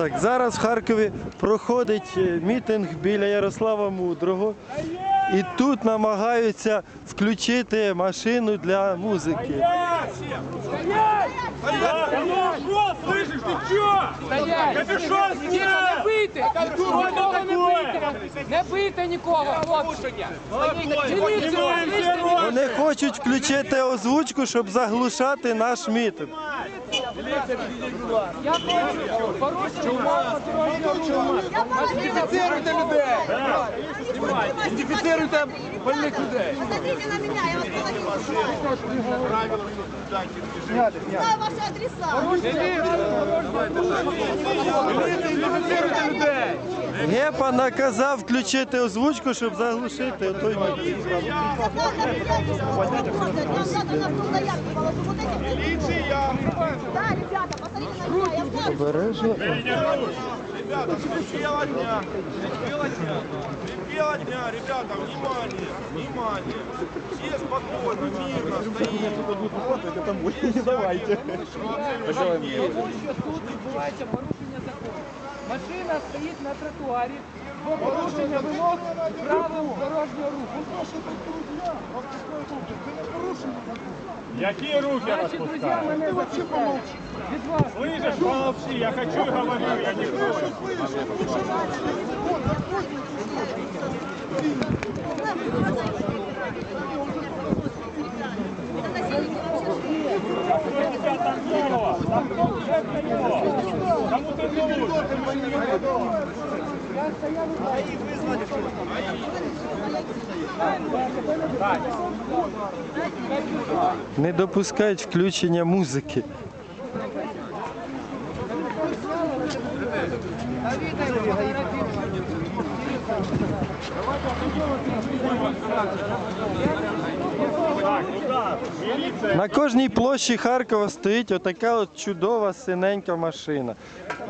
Так, зараз в Харкові проходить е, мітинг біля Ярослава Мудрого. І тут намагаються включити машину для музики. Слышишь, ты чё? Стоять! Капюшон Ні, не бийте! Нікого не бийте! Не бийте нікого, хлопці! Міліцію викличте! Вони хочуть включити озвучку, щоб заглушати наш мітинг. Я хочу порушення Ідентифіцируйте. Идентифицируйте людей! Идентифицируйте больних людей! Посмотрите на меня, я вас половину Знаю ваши адреса. Ідентифіцируйте людей! Гепа наказав включити озвучку, щоб заглушити той ребята, Обережно. Ребята, бела дня. Бела дня. Бела дня, ребята, внимание, внимание. Все спокойно, мирно стоим. Не давайте! Тому що тут відбувається порушення закону. Машина стоїть на тротуарі, бо порушення вимог правил дорожнього руху. Які руки. Від вас. Слышишь, помолчи, я хочу и говорю, я не знаю. Кому ты нужен? Не допускають включення музики. На кожній площі Харкова стоїть отака от чудова синенька машина.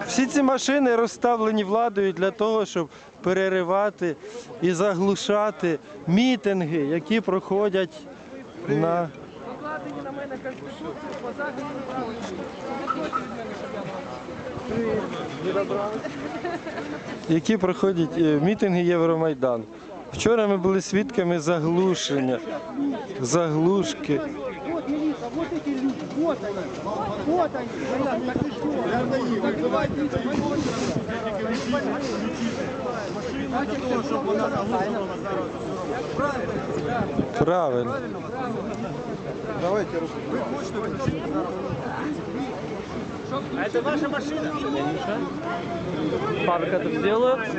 Всі ці машини розставлені владою для того, щоб переривати і заглушати мітинги, які проходять на Покладені на мене конституцію по захисту прав людини. Не хочете від мене, щоб я які проходять е, мітинги Євромайдан. Вчора ми були свідками заглушення, заглушки. Вот милиция, вот эти это ваша машина? Парк это Так